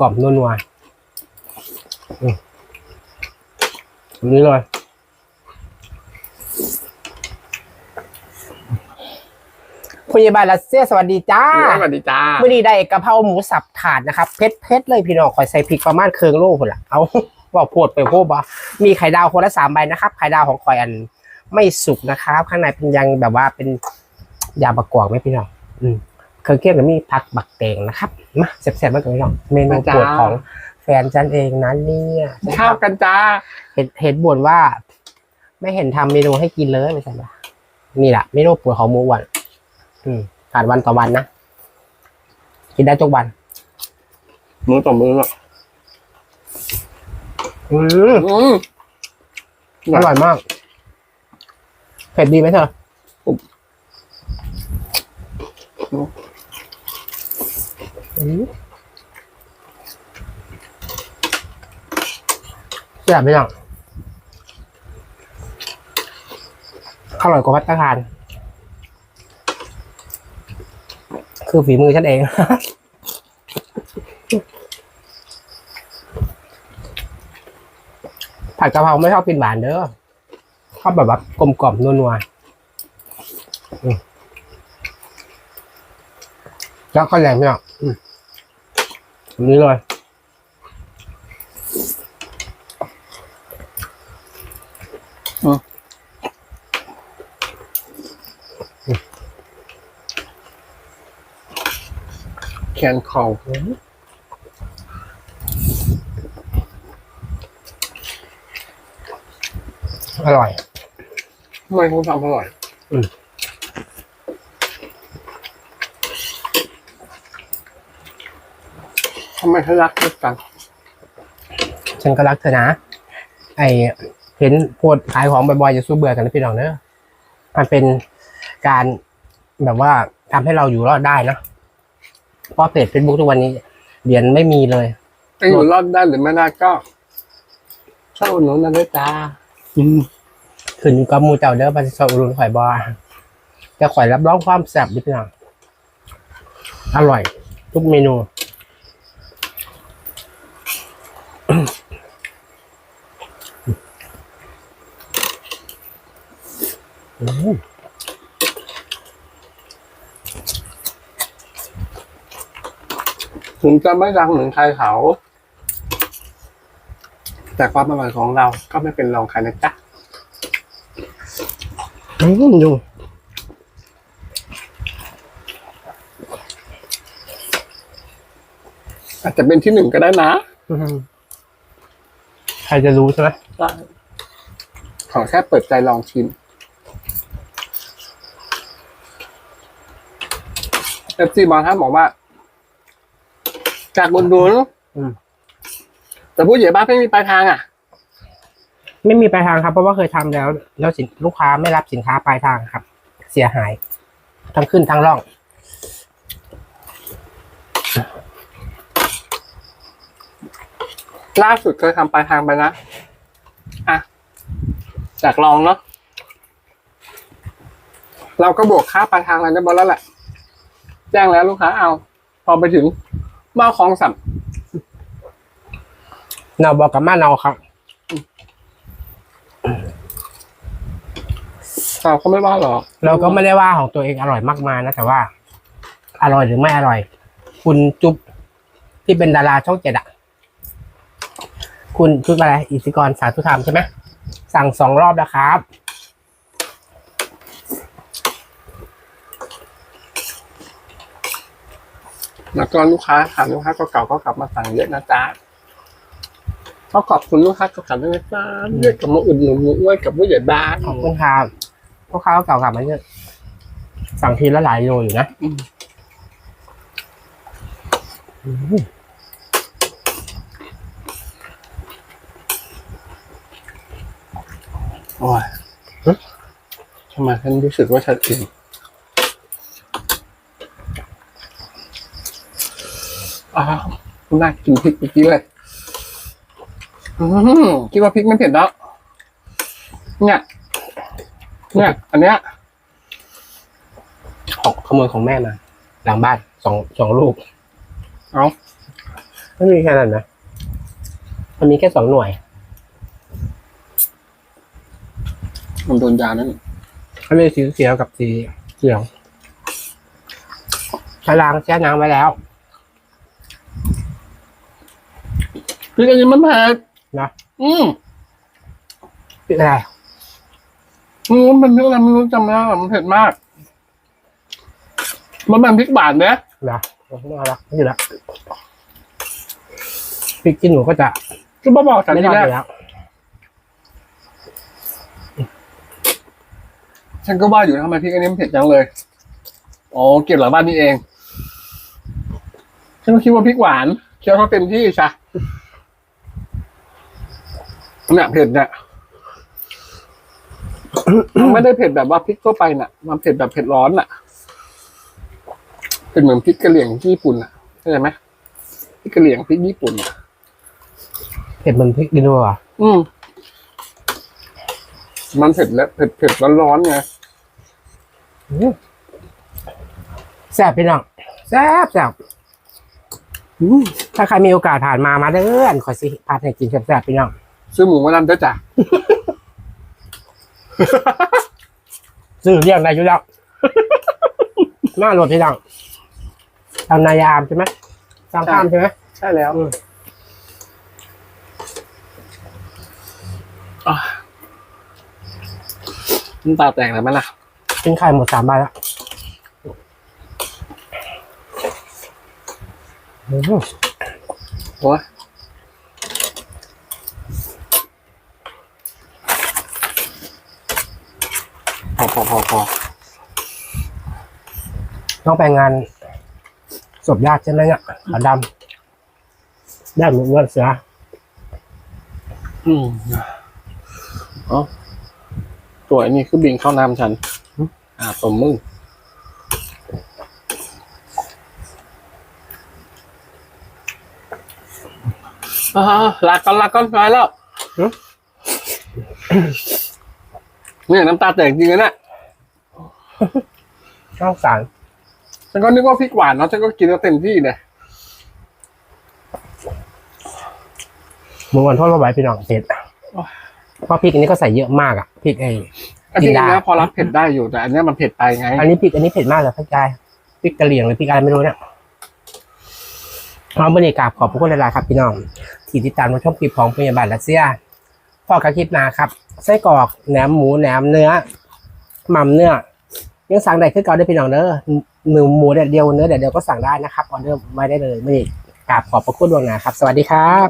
กล่อมนัวๆอืมอันนี้เลยพยาบาลรัสเซียสวัสดีจ้าสวัสดีจ้าเมื่อนี้ได้กะเพราหมูสับถาดนะครับ เพชรเพชรเลยพี่น้องคอยใส่พริกประมาณเคืองโลคนละเอาว่าโพดไปโพดบ่มีไข่ดาวคนละสามใบนะครับ ไข่ดาวของคอยอันไม่สุกนะครับ ข้างในเป็นยังแบบว่าเป็นยาบะกวางไหมพี่น้องอืม เครื่องเคียงก็มีผักบักแตงนะครับมาแซ่บๆมากเลยพี่น้องเมนูโปรดของแฟนฉันเองนะเนี่ยข้าวกันจ้าเห็นเห็นบ่นว่า ไม่เห็นทำเมนูให้กินเลยไม่ใช่ไหมนี่แหละเมนูโปรดของหมูอ้วันอืมทานวันต่อวันนะกินได้ทุกวันมือต่อมืออะอืมอืมอร่อยมาก เผ็ดดีไหมเธออืม แซ่บไหมน้องอร่อยกว่าพัตตาคารคือฝีมือฉันเอง ผัดกะเพราไม่ชอบกินหวานเด้อชอบแบบว่ากลมกล่อมนัวๆแล้วก็แรงไม่ออก อืมอันนี้เลยแขนคออร่อยทำไมเขาทำอร่อย อืม ทำไมเขารักกันจังฉันก็รักเธอนะ ไอเห็นโพดขายของบ่อยๆจะสู้เบื่อกันนะพี่น้องเนอะมันเป็นการแบบว่าทำให้เราอยู่รอดได้นะเพราะเพจเฟซบุ๊กทุกวันนี้เหรียญไม่มีเลยจะอยู่รอดได้หรือไม่ได้ก็เข้าอุดหนุนกันด้วยจ้าอืมขึ้นอยู่กับหมูเจ้าเด้อบันสรุนข่อยบอจะข่อยรับรองความแซ่บดิพี่น้องอร่อย ทุกเมนู ถึงจะไม่ดังเหมือนใครเขา แต่ความอร่อยของเราก็ไม่เป็นรองใครนะจ๊ะอืมดูอาจจะเป็นที่หนึ่งก็ได้นะอืมใครจะรู้ใช่ไหมได้ขอแค่เปิดใจลองชิม เอฟซีบางท่านบอกว่า จากบุญดุนอืม แต่ผู้ใหญ่บ้านไม่มีปลายทางอะ ไม่มีปลายทางครับ เพราะว่าเคยทำแล้ว แล้วสินลูกค้าไม่รับสินค้าปลายทางครับ เสียหาย ทั้งขึ้นทั้งล่อง ล่าสุดเคยทำปลายทางไปนะอะจากลองเนาะเราก็บวกค่าปลายทางอะไรเรียบร้อยแล้วแหละ แจ้งแล้วลูกค้าเอา พอไปถึงเมาคลองสัมเนาบอกกับมาเนาครับเราก็ไม่ว่าหรอกเราก็ไม่ได้ว่าของตัวเองอร่อยมากมายนะแต่ว่า อร่อยหรือไม่อร่อย คุณจุ๊บที่เป็นดาราช่องเจ็ดอะคุณชุดอะไรอิสิกรสาธุธรรมใช่ไหมสั่งสองรอบแล้วครับ แล้วก็ลูกค้าถามลูกค้าเก่าๆก็กลับมาสั่งเยอะนะจ๊ะก็ขอบคุณลูกค้าเก่าๆด้วยนะจ๊ะเรียกกลับมาอุดหนุนหมูอ้วนกับผู้ใหญ่บ้านขอบคุณครับพวกเขาเก่ากลับมาเยอะสั่งทีละหลายโลอยู่นะอืมอืมโอ้ยทำไมฉันรู้สึกว่าฉันอิ่มอ้าว น่ากินพริกเมื่อกี้เลยอืมคิดว่าพริกไม่เผ็ดแล้วเนี่ยเนี่ยอันเนี้ยของขโมยของแม่มาหลังบ้านสองสองลูกเอาไม่มีแค่นั้นนะมันมีแค่สองหน่วย มันโดนยานั่นมันมีสีเขียวกับสีเหลืองใช้ล้างแช่น้ำไว้แล้ว พริกอันนี้มันเผ็ดนะอืมเป็นอะไรไม่รู้มันพริกอะไรไม่รู้จำไม่ได้มันเผ็ดมาก มันเป็นพริกบาทเนี่ยนะน่ารักนี่แหละพริกขี้หนูก็จะก็มาบอกจากไม่ที่ได้แรกอยู่แล้วฉันก็ว่าอยู่นะทำไมพริกอันนี้มันเผ็ดจังเลยอ๋อเก็บหลังบ้านนี่เองฉันก็คิดว่าพริกหวานเคี้ยวเขาเต็มที่ใช่ เนี่ยเผ็ดเนี่ยมันไม่ได้เผ็ดแบบว่าพริกทั่วไปน่ะ มันเผ็ดแบบเผ็ดร้อนน่ะ เป็นเหมือนพริกกะเหรี่ยงที่ญี่ปุ่นน่ะเข้าใจไหมพริกกะเหรี่ยงพริกญี่ปุ่นน่ะเผ็ดเหมันพริกดินวัวอืมมันเผ็ดและเผ็ดเผ็ดร้อนๆไงแซ่บพี่น้องแซ่บแซ่บอืมถ้าใครมีโอกาสผ่านมามาเด้ออันขอสิพาให้กินแซ่บๆพี่น้อง ซื้อหมูมาดันเด้อจ้ะ ซื้อเรียงได้อยู่แล้วหน้าโหลดพี่น้องทำนายามใช่ไหมสร้างข้ามใช่ไหมใช่แล้วอืมน้ำตาแตกแล้วไหมล่ะ กินไข่หมดสามใบแล้วอืมโอ้ย พอพอพอพอต้องไปงานศพญาติใช่ไหมเนี่ยขาวดำได้หมดเงินเสืออืมเอ๋อตัวไอ้นี่คือบิงเข้าน้ำฉัน อ่าตมมึงอ่าลาก่อนลาก่อนไปแล้วเนี่ยน้ำตาแตกจริงๆนะเนี่ย ช่องสารฉันก็นึกว่าพริกหวานเนาะฉันก็กินแล้วเต็มที่เลยมึงวันทอดมาไว้พี่น้องเผ็ดเพราะพริกอันนี้ก็ใส่เยอะมากอะพริกไอ้อันนี้กินได้เนี้ยพอรับเผ็ดได้อยู่แต่ อันเนี้ยมันเผ็ดไปไง อันนี้พริกอันนี้เผ็ดมากเลยพี่กายพริกกะเหรี่ยงหรือพริกอะไรไม่รู้เนี่ยเอาบรรยากาศขอบพระคุณหลายๆครับพี่น้อง ที่ติดตามรับชมคลิปของพยาบาลรัสเซียพอกับคลิปหนาครับไส้กรอกแหนมหมูแหนมเนื้อหม่ำเนื้อ ยังสั่งได้คือเก่าได้พี่น้องเด้อหนึ่งหมูแดดเดียวเนื้อแดดเดียวก็สั่งได้นะครับออเดอร์ไว้ได้เลยไม่กราบขอบพระคุณดวงนะครับ สวัสดีครับ